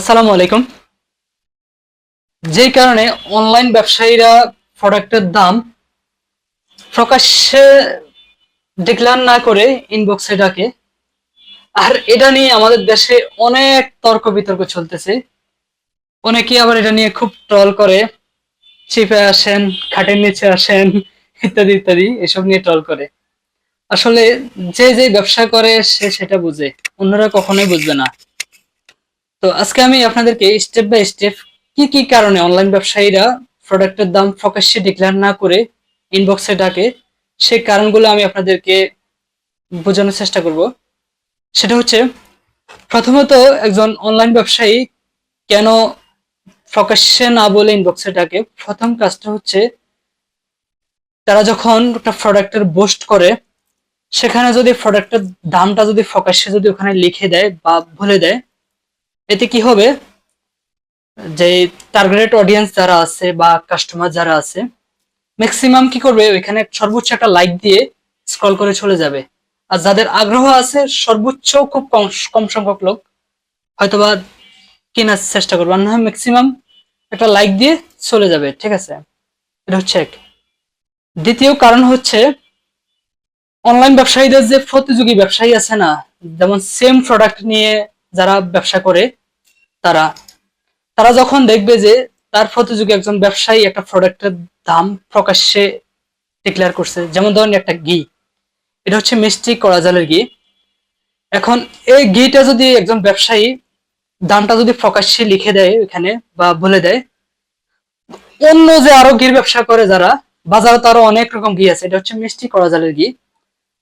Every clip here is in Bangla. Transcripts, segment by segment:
আসসালামু আলাইকুম। যেই কারণে অনলাইন ব্যবসায়ীরা প্রোডাক্টের দাম প্রকাশ্যে ডিক্লার না করে ইনবক্সে ডাকে। আর এটা নিয়ে আমাদের দেশে অনেক তর্ক বিতর্ক চলতেছে। অনেকেই আবার এটা নিয়ে খুব ট্রল করে। চিপে আসেন, খাটের নিচে আসেন, ইত্যাদি ইত্যাদি, এসব নিয়ে ট্রল করে। আসলে যে যে ব্যবসা করে সে সেটা বুঝে, অন্যরা কখনোই বুঝবে না। তো আজকে আমি আপনাদেরকে স্টেপ বাই স্টেপ কি কি কারণে অনলাইন ব্যবসায়ীরা প্রোডাক্টের দাম প্রকাশ্যে ডিক্লেয়ার না করে ইনবক্সে ডাকে সেই কারণগুলো আমি আপনাদেরকে বোঝানোর চেষ্টা করব। সেটা হচ্ছে, প্রথমত একজন অনলাইন ব্যবসায়ী কেন প্রকাশ্যে না বলে ইনবক্সে ডাকে? প্রথম কাজটা হচ্ছে, তারা যখন একটা প্রোডাক্টের বোস্ট করে, সেখানে যদি প্রোডাক্টের দামটা যদি প্রকাশ্যে যদি ওখানে লিখে দেয় বা বলে দেয় এতে কি হবে? যে টার্গেটেড অডিয়েন্স যারা আছে বা কাস্টমার যারা আছে ম্যাক্সিমাম কি করবে? ওইখানে সর্বোচ্চ একটা লাইক দিয়ে স্ক্রল করে চলে যাবে। আর যাদের আগ্রহ আছে, সর্বোচ্চ খুব কম কম সংখ্যক লোক হয়তোবা কেনার চেষ্টা করবে, আর না ম্যাক্সিমাম একটা লাইক দিয়ে চলে যাবে, ঠিক আছে? এটা হচ্ছে এক। দ্বিতীয় কারণ হচ্ছে অনলাইন ব্যবসায়ীদের যে প্রতিযোগী ব্যবসায়ী আছে না, যেমন সেম প্রোডাক্ট নিয়ে যারা ব্যবসা করে তারা তারা যখন দেখবে যে তার প্রতিযোগী একজন ব্যবসায়ী একটা প্রোডাক্টের দাম প্রকাশ্যে ডিক্লেয়ার করছে, যেমন ধরেন একটা ঘি, এটা হচ্ছে মিষ্টি কড়া জালের ঘি। এখন এই ঘিটা যদি একজন ব্যবসায়ী দামটা যদি প্রকাশ্যে লিখে দেয় এখানে বা বলে দেয়, অন্য যে আরও ঘির ব্যবসা করে যারা, বাজারে তো আরও অনেক রকম ঘি আছে, এটা হচ্ছে মিষ্টি কড়া জালের ঘি।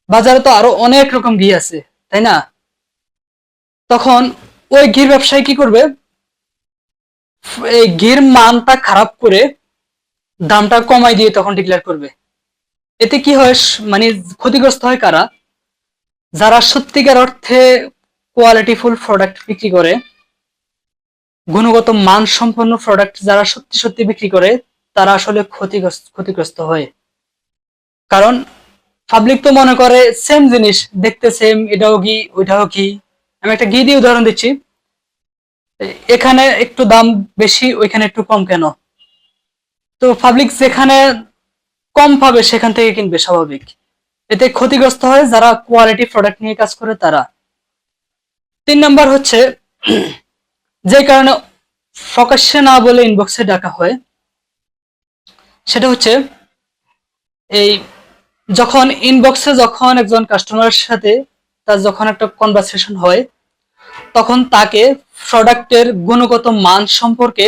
বাজারে তো আরও অনেক রকম ঘি আছে, তাই না? তখন ওই ঘির ব্যবসায়ী কি করবে? এই ঘির মানটা খারাপ করে দামটা কমাই দিয়ে তখন ডিক্লেয়ার করবে। এতে কি হয়? মানে ক্ষতিগ্রস্ত হয় কারা? যারা সত্যিকার অর্থে কোয়ালিটিফুল প্রোডাক্ট বিক্রি করে, গুণগত মান সম্পন্ন প্রোডাক্ট যারা সত্যি সত্যি বিক্রি করে, তারা আসলে ক্ষতিগ্রস্ত ক্ষতিগ্রস্ত হয়। কারণ পাবলিক তো মনে করে সেম জিনিস, দেখতে সেম এটাও কি, ওইটাও কি? আমি একটা ঘি দিয়ে উদাহরণ দিচ্ছি। এখানে একটু দাম বেশি, ওইখানে একটু কম কেন? তো পাবলিক যেখানে কম পাবে, সেখান থেকে কিনবে, স্বাভাবিক। এতে ক্ষতিগ্রস্ত হয় যারা কোয়ালিটি প্রোডাক্ট নিয়ে কাজ করে, তারা। তিন নাম্বার হচ্ছে, যে কারণে প্রকাশ্যে না বলে ইনবক্সে ডাকা হয়, সেটা হচ্ছে, এই যখন ইনবক্সে যখন একজন কাস্টমারের সাথে তার যখন একটা কনভারসেশন হয়, তখন তাকে প্রোডাক্টের গুণগত মান সম্পর্কে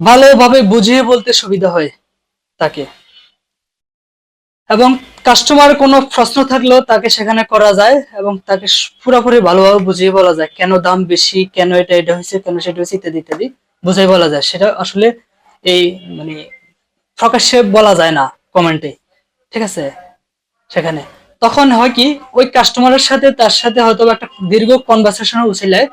ভালোভাবে বুঝিয়ে বলতে সুবিধা হয় তাকে। এবং কাস্টমার কোনো প্রশ্ন থাকলেও তাকে সেখানে করা যায় এবং তাকে পুরোপুরি ভালোভাবে বুঝিয়ে বলা যায়, কেন দাম বেশি, কেন এটা এটা হয়েছে, কেন সেটা হয়েছে, ইত্যাদি ইত্যাদি বুঝাই বলা যায়। সেটা আসলে এই মানে প্রকাশ্যে বলা যায় না কমেন্টে ঠিক আছে? সেখানে। তখন হয় কি, ওই কাস্টমারের সাথে, তার সাথে হয়তো একটা দীর্ঘ কনভারসেশনের উচিলায়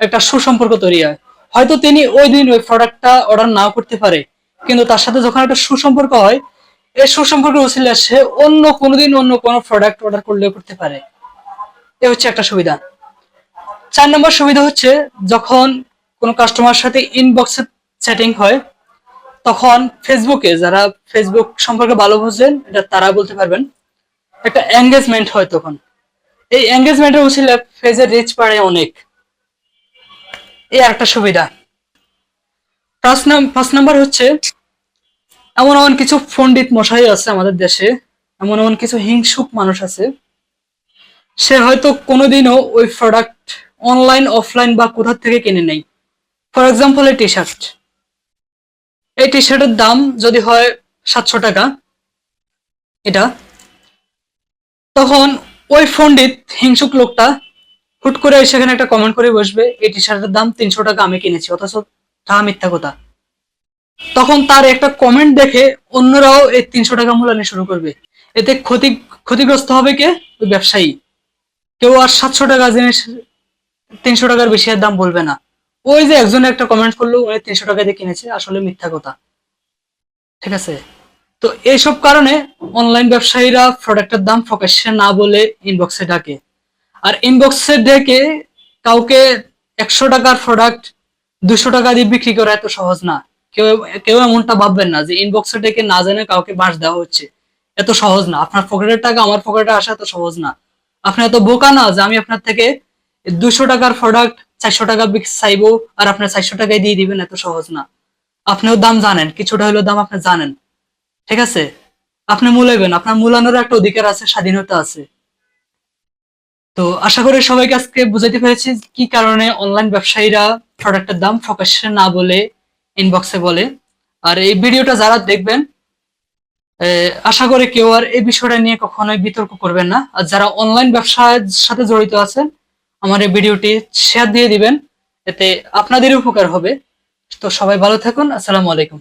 একটা সুসম্পর্ক তৈরি হয়। হয়তো তিনি ওই দিন ওই প্রোডাক্টটা অর্ডার নাও করতে পারে, কিন্তু তার সাথে যখন একটা সুসম্পর্ক হয়, এই সুসম্পর্কের উচিলায় সে অন্য কোনোদিন অন্য কোনো প্রোডাক্ট অর্ডার করলেও করতে পারে। এ হচ্ছে একটা সুবিধা। চার নম্বর সুবিধা হচ্ছে, যখন কোনো কাস্টমার সাথে ইনবক্সে সেটিং হয়, তখন ফেসবুকে যারা ফেসবুক সম্পর্কে ভালো বুঝেন, এটা তারা বলতে পারবেন। একটা এঙ্গেজমেন্ট হয় তখন। এই এঙ্গেজমেন্টের উচিলে ফেজের রিচ বাড়ে অনেক। এই একটা সুবিধা। পাঁচ নাম্বার হচ্ছে, এমন এমন কিছু পণ্ডিত মশাই আছে আমাদের দেশে, এমন এমন কিছু হিংসুক মানুষ আছে। সে হয়তো কোনোদিনও ওই প্রোডাক্ট অনলাইন অফলাইন বা কোথা থেকে কিনে নেই। ফর এক্সাম্পল এই টি শার্ট এই টি শার্টের দাম যদি হয় সাতশো টাকা, এটা তখন ওই পণ্ডিত হিংসুক লোকটা হুট করে সেখানে একটা কমেন্ট করে বসবে, এই টি শার্টের দাম তিনশো টাকা আমি কিনেছি, অথচ তা মিথ্যা কথা। তখন তার একটা কমেন্ট দেখে অন্যরাও এই তিনশো টাকা মূল্যায়ন শুরু করবে। এতে ক্ষতি ক্ষতিগ্রস্ত হবে কে? ওই ব্যবসায়ী। কেউ আর সাতশো টাকা জিনিস তিনশো টাকার বেশি দাম বলবে না। ওই যে একজন একটা কমেন্ট করল, উনি তিনশো টাকা দিয়ে কিনেছে, আসলে মিথ্যা কথা। ঠিক আছে? তো এইসব কারণে অনলাইন ব্যবসায়ীরা প্রোডাক্টের দাম প্রকাশ্যে না বলে ইনবক্সে ডাকে। আর ইনবক্সে ডেকে কাউকে একশো টাকার প্রোডাক্ট দুশো টাকা দিয়ে বিক্রি করা এত সহজ না। কেউ কেউ এমনটা ভাববেন না যে ইনবক্সে ডেকে না জেনে কাউকে বাস দেওয়া হচ্ছে। এত সহজ না। আপনার পকেটের টাকা, আমার পকেটে আসা এত সহজ না। আপনি এত বোকা না যে আমি আপনার থেকে দুশো টাকার প্রোডাক্ট চারশো টাকা চাইব আর আপনার চারশো টাকায় দিয়ে দিবেন এত সহজ না। আপনিও দাম জানেন। কিছুটা হলেও দাম আপনি জানেন। ঠিক আছে? আপনি মূলাইবেন, আপনার মূলানোর একটা অধিকার আছে, স্বাধীনতা আছে। তো আশা করি সবাইকে আজকে বুঝাইতে পেরেছি কি কারণে অনলাইন ব্যবসায়ীরা প্রোডাক্টের দাম প্রকাশ্যে না বলে ইনবক্সে বলে। আর এই ভিডিওটা যারা দেখবেন আশা করি কেউ আর এই বিষয়টা নিয়ে কখনোই বিতর্ক করবেন না। আর যারা অনলাইন ব্যবসার সাথে জড়িত আছেন, আমার এই ভিডিওটি শেয়ার দিয়ে দিবেন, এতে আপনাদেরই উপকার হবে। তো সবাই ভালো থাকুন, আসসালামু আলাইকুম।